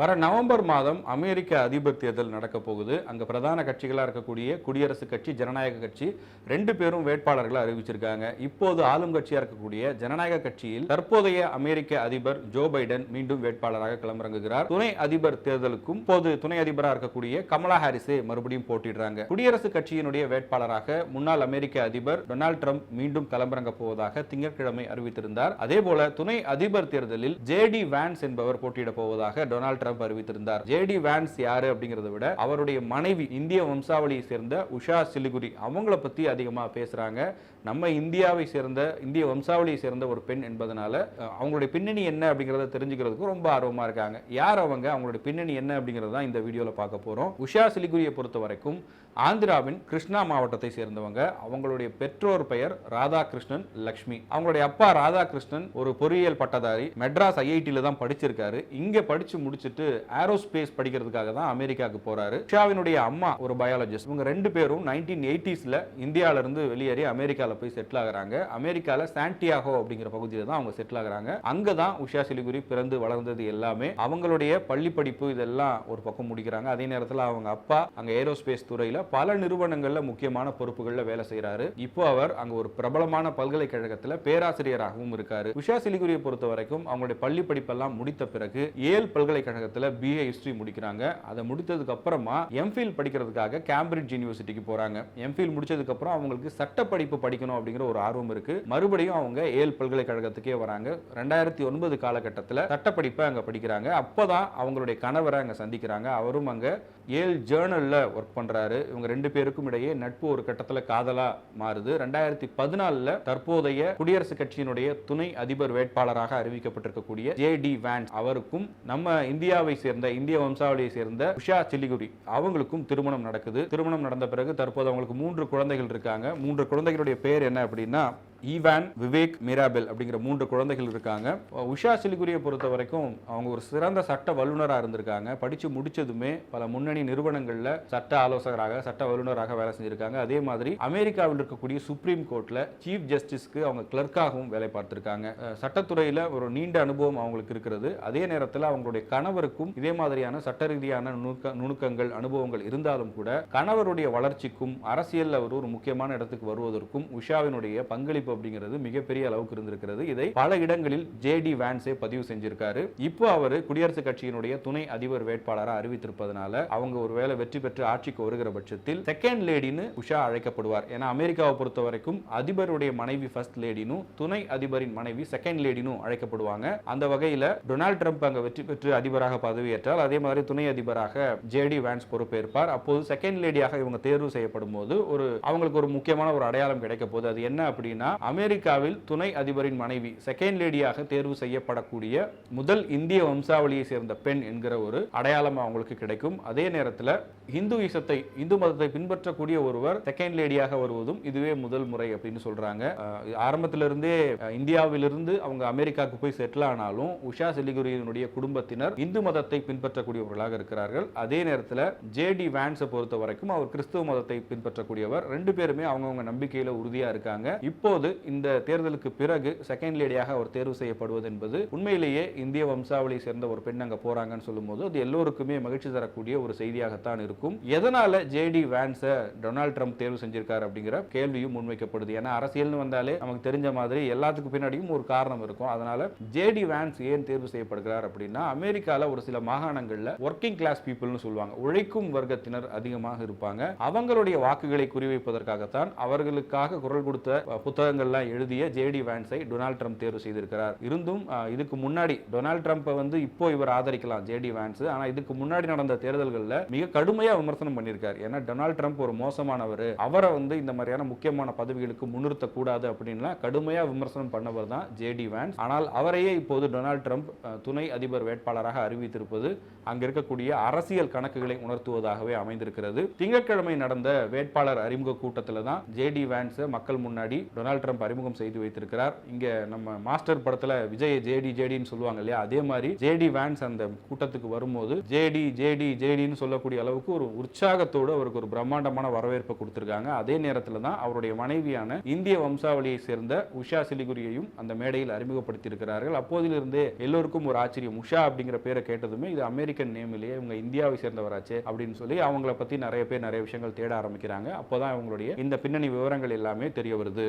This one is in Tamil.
வர நவம்பர் மாதம் அமெரிக்க அதிபர் தேர்தல் நடக்க போகுது. அங்க பிரதான கட்சிகளா இருக்கக்கூடிய குடியரசுக் கட்சி ஜனநாயக கட்சி ரெண்டு பேரும் வேட்பாளர்களை அறிவிச்சிருக்காங்க. இப்போது ஆளும் கட்சியா இருக்கக்கூடிய ஜனநாயக கட்சியில் தற்போதைய அமெரிக்க அதிபர் ஜோ பைடன் மீண்டும் வேட்பாளராக களமிறங்குகிறார். துணை அதிபர் தேர்தலுக்கும் இப்போது துணை அதிபராக இருக்கக்கூடிய கமலா ஹாரிஸே மறுபடியும் போட்டிடுறாங்க. குடியரசுக் கட்சியினுடைய வேட்பாளராக முன்னாள் அமெரிக்க அதிபர் டொனால்ட் ட்ரம்ப் மீண்டும் களமிறங்க போவதாக திங்கட்கிழமை அறிவித்திருந்தார். அதே போல துணை அதிபர் தேர்தலில் ஜே டி வான்ஸ் என்பவர் போட்டியிட போவதாக டொனால்ட் ட்ரம்ப் அறிவித்திருந்தார். ஜேடி வான்ஸ் யாரு அப்படிங்கறத விட அவருடைய மனைவி இந்திய வம்சாவளியை சேர்ந்த உஷா சிலிகுரி அவங்கள பத்தி அதிகமா பேசுறாங்க. நம்ம இந்தியாவை சேர்ந்த இந்திய வம்சாவளியை சேர்ந்த ஒரு பெண் என்பதனால அவங்களுடைய பின்னணி என்ன அப்படிங்கிறத தெரிஞ்சுக்கிறதுக்கு ரொம்ப ஆர்வமாக இருக்காங்க. யார் அவங்க? அவங்களுடைய பின்னணி என்ன அப்படிங்கிறது தான் இந்த வீடியோவில் பார்க்க போகிறோம் உஷா சிலிகுரியை பொறுத்த வரைக்கும் ஆந்திராவின் கிருஷ்ணா மாவட்டத்தை சேர்ந்தவங்க. அவங்களுடைய பெற்றோர் பெயர் ராதாகிருஷ்ணன் லக்ஷ்மி. அவங்களுடைய அப்பா ராதாகிருஷ்ணன் ஒரு பொறியியல் பட்டதாரி மெட்ராஸ் ஐஐடியில் தான் படிச்சிருக்காரு. இங்கே படித்து முடிச்சிட்டு ஏரோஸ்பேஸ் படிக்கிறதுக்காக தான் அமெரிக்காவுக்கு போகிறாரு உஷாவினுடைய அம்மா ஒரு பயாலஜிஸ்ட் இவங்க ரெண்டு பேரும் நைன்டீன் எயிட்டிஸில் இந்தியாவிலேருந்து வெளியேறி அமெரிக்காவில் அமெரிக்காவில் போய் செட்டில் ஆகிறாங்க. அமெரிக்காவில் சாண்டியாகோ அப்படிங்கிற பகுதியில் தான் அவங்க செட்டில் ஆகிறாங்க. அங்கே தான் உஷா சிலிகுரி பிறந்து வளர்ந்தது எல்லாமே. அவங்களுடைய பள்ளி படிப்பு இதெல்லாம் ஒரு பக்கம் முடிக்கிறாங்க. அதே நேரத்தில் அவங்க அப்பா அங்கே ஏரோஸ்பேஸ் துறையில் பல நிறுவனங்களில் முக்கியமான பொறுப்புகளில் வேலை செய்கிறாரு இப்போ அவர் அங்கே ஒரு பிரபலமான பல்கலைக்கழகத்தில் பேராசிரியராகவும் இருக்காரு. உஷா சிலிகுரியை பொறுத்த வரைக்கும் அவங்களுடைய பள்ளி படிப்பெல்லாம் முடித்த பிறகு ஏல் பல்கலைக்கழகத்தில் பிஏ ஹிஸ்டரி முடிக்கிறாங்க. அதை முடித்ததுக்கு அப்புறமா எம்ஃபில் படிக்கிறதுக்காக கேம்பிரிட்ஜ் யூனிவர்சிட்டிக்கு போகிறாங்க எம்ஃபில் முடிச்சதுக்கு அப்புறம் அவங்களுக்கு சட்ட படிப்பு படிக்கணும் அப்படிங்கிற ஒரு ஆர்வம் இருக்கு. மறுபடியும் அவங்க ஏல் பல்கலைக்கழகத்துக்கே வராங்க. ரெண்டாயிரத்தி ஒன்பது காலகட்டத்தில் சட்டப்படிப்பை அங்க படிக்கிறாங்க. அப்போதான் அவங்களுடைய கணவரை அங்க சந்திக்கிறாங்க. அவரும் அங்க ஏல் ஜேர்னலில் ஒர்க் பண்ணுறாரு இவங்க ரெண்டு பேருக்கும் இடையே நட்பு ஒரு கட்டத்தில் காதலா மாறுது. ரெண்டாயிரத்தி பதினாலில் தற்போதைய குடியரசுக் கட்சியினுடைய துணை அதிபர் வேட்பாளராக அறிவிக்கப்பட்டிருக்கக்கூடிய ஜே டி வேன்ஸ் அவருக்கும் நம்ம இந்தியாவை சேர்ந்த இந்திய வம்சாவளியை சேர்ந்த உஷா சிலிகுரி அவங்களுக்கும் திருமணம் நடக்குது. திருமணம் நடந்த பிறகு தற்போது அவங்களுக்கு மூன்று குழந்தைகள் இருக்காங்க. மூன்று குழந்தைகளுடைய பேர் என்ன அப்படின்னா ஈவான் விவேக் மிராபெல் அப்படிங்கிற மூன்று குழந்தைகள் இருக்காங்க. உஷா சிலிகுரியை பொறுத்த வரைக்கும் அவங்க ஒரு சிறந்த சட்ட வல்லுநராக இருந்திருக்காங்க. படித்து முடிச்சதுமே பல முன்னணி நிறுவனங்களில் சட்ட ஆலோசகராக சட்ட வல்லுநராக வேலை செஞ்சுருக்காங்க. அதே மாதிரி அமெரிக்காவில் இருக்கக்கூடிய சுப்ரீம் கோர்ட்டில் சீஃப் ஜஸ்டிஸ்க்கு அவங்க கிளர்க்காகவும் வேலை பார்த்துருக்காங்க. சட்டத்துறையில் ஒரு நீண்ட அனுபவம் அவங்களுக்கு இருக்கிறது. அதே நேரத்தில் அவங்களுடைய கணவருக்கும் இதே மாதிரியான சட்ட ரீதியான நுணுக்க நுணுக்கங்கள் அனுபவங்கள் இருந்தாலும் கூட கணவருடைய வளர்ச்சிக்கும் அரசியலில் அவர் ஒரு முக்கியமான இடத்துக்கு வருவதற்கும் உஷாவினுடைய பங்களிப்பு அப்படிங்கிறது மிகப்பெரிய அளவுக்கு இருந்திருக்கிறது. இதை பல இடங்களில் ஜேடி வேன்ஸே பதிவு செஞ்சிருக்காரு. இப்போ அவர் குடியரசுக் கட்சியினுடைய துணை அதிபர் வேட்பாளராக அறிவித்திருப்பதனால அவங்க ஒருவேளை வெற்றி பெற்று ஆட்சிக்கு வருகிற பட்சத்தில் செகண்ட் லேடின்னு உஷா அழைக்கப்படுவார். ஏன்னா அமெரிக்காவை பொறுத்த வரைக்கும் அதிபருடைய மனைவி ஃபர்ஸ்ட் லேடினும் துணை அதிபரின் மனைவி செகண்ட் லேடினும் அழைக்கப்படுவாங்க. அந்த வகையில டொனால்ட் ட்ரம்ப் அங்க வெற்றி பெற்று அதிபராக பதவியேற்றால் அதே மாதிரி துணை அதிபராக ஜேடி வேன்ஸ் பொறுப்பேற்பார். அப்போது செகண்ட் லேடியாக இவங்க தேர்வு செய்யப்படும் போது ஒரு அவங்களுக்கு ஒரு முக்கியமான ஒரு அடையாளம் கிடைக்க போகுது. அது என்ன அப்படின்னா அமெரிக்காவில் துணை அதிபரின் மனைவி செகண்ட் லேடியாக தேர்வு செய்யப்படக்கூடிய முதல் இந்திய வம்சாவளியை சேர்ந்த பெண் என்கிற ஒரு அடையாளம் அவங்களுக்கு கிடைக்கும். அதே நேரத்தில் இந்து இசத்தை இந்து மதத்தை பின்பற்றக்கூடிய ஒருவர் செகண்ட் லேடியாக வருவதும் இதுவே முதல் முறை அப்படின்னு சொல்றாங்க. ஆரம்பத்திலிருந்தே இந்தியாவிலிருந்து அவங்க அமெரிக்காவுக்கு போய் செட்டில் ஆனாலும் உஷா சிலிகுரியினுடைய குடும்பத்தினர் இந்து மதத்தை பின்பற்றக்கூடியவர்களாக இருக்கிறார்கள். அதே நேரத்தில் ஜே டி வேன்ஸை பொறுத்த வரைக்கும் அவர் கிறிஸ்துவ மதத்தை பின்பற்றக்கூடியவர். ரெண்டு பேருமே அவங்கவுங்க நம்பிக்கையில் உறுதியாக இருக்காங்க. இப்போது இந்த தேர்தலுக்கு பிறகு செகண்ட் லேடியாக அவர் தேர்வு செய்யப்படுவது என்பது உண்மையிலேயே இந்திய வம்சாவளியை சேர்ந்த ஒரு பெண் அங்கே போறாங்கன்னு சொல்லும்போது அது எல்லோருக்குமே மகிழ்ச்சி தரக்கூடிய ஒரு செய்தியாகத்தான் இருக்கும். எதனால ஜேடி வேன்ஸை டொனால்ட் ட்ரம்ப் தேர்வு செஞ்சிருக்காரு அப்படிங்கிற கேள்வியும் முன்வைக்கப்படுது. ஏன்னா அரசியல்னு வந்தாலே நமக்கு தெரிஞ்ச மாதிரி எல்லாத்துக்கு பின்னாடியும் ஒரு காரணம் இருக்கும். அதனால ஜேடி வேன்ஸ் ஏன் தேர்வு செய்யப்படுகிறார் அப்படின்னா அமெரிக்கால ஒரு சில மாகாணங்கள்ல ஒர்க்கிங் கிளாஸ் பீப்புள்னு சொல்லுவாங்க. உழைக்கும் வர்க்கத்தினர் அதிகமாக இருப்பாங்க. அவங்களுடைய வாக்குகளை குறிவைப்பதற்காகத்தான் அவர்களுக்காக குரல் கொடுத்த புத்தகங்கள் புத்தகங்கள்லாம் எழுதிய ஜேடி வேன்ஸை டொனால்ட் ட்ரம்ப் தேர்வு செய்திருக்கிறார். இருந்தும் இதுக்கு முன்னாடி டொனால்ட் ட்ரம்ப்பை வந்து இப்போ இவர் ஆதரிக்கலாம் ஜேடி வேன்ஸ். ஆனால் இதுக்கு முன்னாடி நடந்த தேர்தல்களில் மிக கடுமையாக விமர்சனம் பண்ணியிருக்கார். ஏன்னா டொனால்ட் ட்ரம்ப் ஒரு மோசமானவர். அவரை வந்து இந்த மாதிரியான முக்கியமான பதவிகளுக்கு முன்னிறுத்த கூடாது அப்படின்லாம் கடுமையாக விமர்சனம் பண்ணவர் தான் ஜேடி வேன்ஸ். ஆனால் அவரையே இப்போது டொனால்ட் ட்ரம்ப் துணை அதிபர் வேட்பாளராக அறிவித்திருப்பது அங்க இருக்கக்கூடிய அரசியல் கணக்குகளை உணர்த்துவதாகவே அமைந்திருக்கிறது. திங்கட்கிழமை நடந்த வேட்பாளர் அறிமுக கூட்டத்தில் தான் ஜேடி வேன்ஸ் மக்கள் முன்னாடி டொனால்ட் ட்ரம்ப் அறிமுகம் செய்து வைத்திருக்கிறார். இங்கே நம்ம மாஸ்டர் படத்தில் விஜய் ஜேடி ஜேடின்னு சொல்லுவாங்க இல்லையா? அதே மாதிரி ஜேடி வேன்ஸ் அந்த கூட்டத்துக்கு வரும்போது ஜேடி ஜேடி ஜேடின்னு சொல்லக்கூடிய அளவுக்கு ஒரு உற்சாகத்தோடு அவருக்கு ஒரு பிரம்மாண்டமான வரவேற்பை கொடுத்துருக்காங்க. அதே நேரத்தில் தான் அவருடைய மனைவியான இந்திய வம்சாவளியை சேர்ந்த உஷா சிலிகுரியையும் அந்த மேடையில் அறிமுகப்படுத்தி இருக்கிறார்கள் அப்போதிலிருந்தே எல்லோருக்கும் ஒரு ஆச்சரியம். உஷா அப்படிங்கிற பேரை கேட்டதுமே இது அமெரிக்கன் நேம் இல்லையே இவங்க இந்தியாவை சேர்ந்தவராச்சே அப்படின்னு சொல்லி அவங்கள பற்றி நிறைய பேர் நிறைய விஷயங்கள் தேட ஆரம்பிக்கிறாங்க. அப்போதான் அவங்களுடைய இந்த பின்னணி விவரங்கள் எல்லாமே தெரிய வருது.